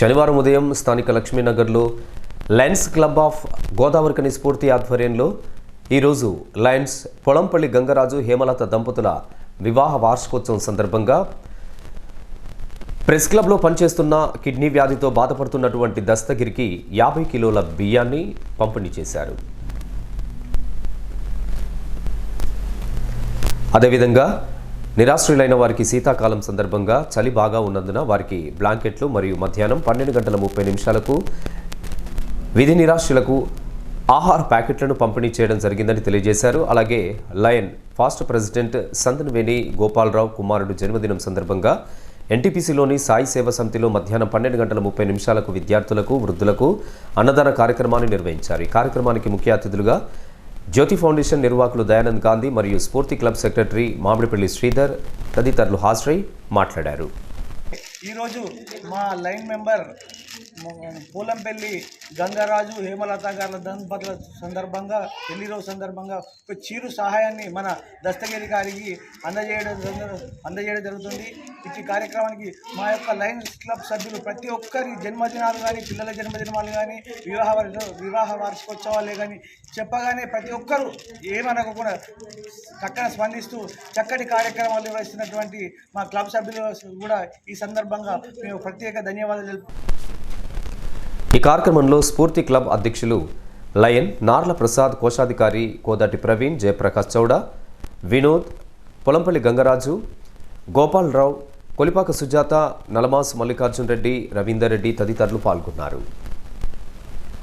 శనివారం ఉదయం స్థానిక లక్ష్మీనగర్లో లయన్స్ క్లబ్ ఆఫ్ గోదావరికని స్ఫూర్తి ఆధ్వర్యంలో ఈరోజు లయన్స్ పొలంపల్లి గంగరాజు హేమలత దంపతుల వివాహ వార్షికోత్సవం సందర్భంగా ప్రెస్ క్లబ్లో పనిచేస్తున్న కిడ్నీ వ్యాధితో బాధపడుతున్నటువంటి దస్తగిరికి యాభై కిలోల బియ్యాన్ని పంపిణీ చేశారు. అదేవిధంగా నిరాశ్రులైన వారికి శీతాకాలం సందర్భంగా చలి బాగా ఉన్నందున వారికి బ్లాంకెట్లు మరియు మధ్యాహ్నం పన్నెండు గంటల ముప్పై నిమిషాలకు విధి నిరాశ్రులకు ఆహార ప్యాకెట్లను పంపిణీ చేయడం జరిగిందని తెలియజేశారు. అలాగే lion past president Santhanaveni Gopalarao కుమారుడు జన్మదినం సందర్భంగా ఎన్టీపీసీలోని సాయి సేవ సమితిలో మధ్యాహ్నం పన్నెండు గంటల ముప్పై నిమిషాలకు విద్యార్థులకు వృద్ధులకు అన్నదాన కార్యక్రమాన్ని నిర్వహించారు. ఈ కార్యక్రమానికి ముఖ్య అతిథులుగా జ్యోతి ఫౌండేషన్ నిర్వాహకులు దయానంద్ గాంధీ మరియు స్ఫూర్తి క్లబ్ సెక్రటరీ మామిడిపల్లి శ్రీధర్ తదితరులు హాజరై మాట్లాడారు. ఈరోజు మా లైన్ మెంబర్ పూలంపల్లి గంగరాజు హేమలత గారుల దంపతుల సందర్భంగా పెళ్ళి రోజు సందర్భంగా ఒక చీరు సహాయాన్ని మన దస్తగిరి గారికి అందజేయడం అందజేయడం జరుగుతుంది. ఈ కార్యక్రమానికి మా యొక్క లయన్స్ క్లబ్ సభ్యులు ప్రతి ఒక్కరి జన్మదినాలు కానీ పిల్లల జన్మదినాలు కానీ వివాహ వివాహ వార్షికోత్సవాలే కానీ చెప్పగానే ప్రతి ఒక్కరూ ఏమనకుండా చక్కన స్పందిస్తూ చక్కటి కార్యక్రమాలు నిర్వహిస్తున్నటువంటి మా క్లబ్ సభ్యులు కూడా ఈ సందర్భంగా మేము ప్రత్యేక ధన్యవాదాలు తెలుపు ఈ కార్యక్రమంలో స్ఫూర్తి క్లబ్ అధ్యక్షులు లయన్ నార్ల ప్రసాద్ కోశాధికారి కోదాటి ప్రవీణ్ జయప్రకాష్ చౌడ వినోద్ పొలంపల్లి గంగరాజు గోపాలరావు కొలిపాక సుజాత నలమాస్ మల్లికార్జున్ రెడ్డి రవీందర్ రెడ్డి తదితరులు పాల్గొన్నారు.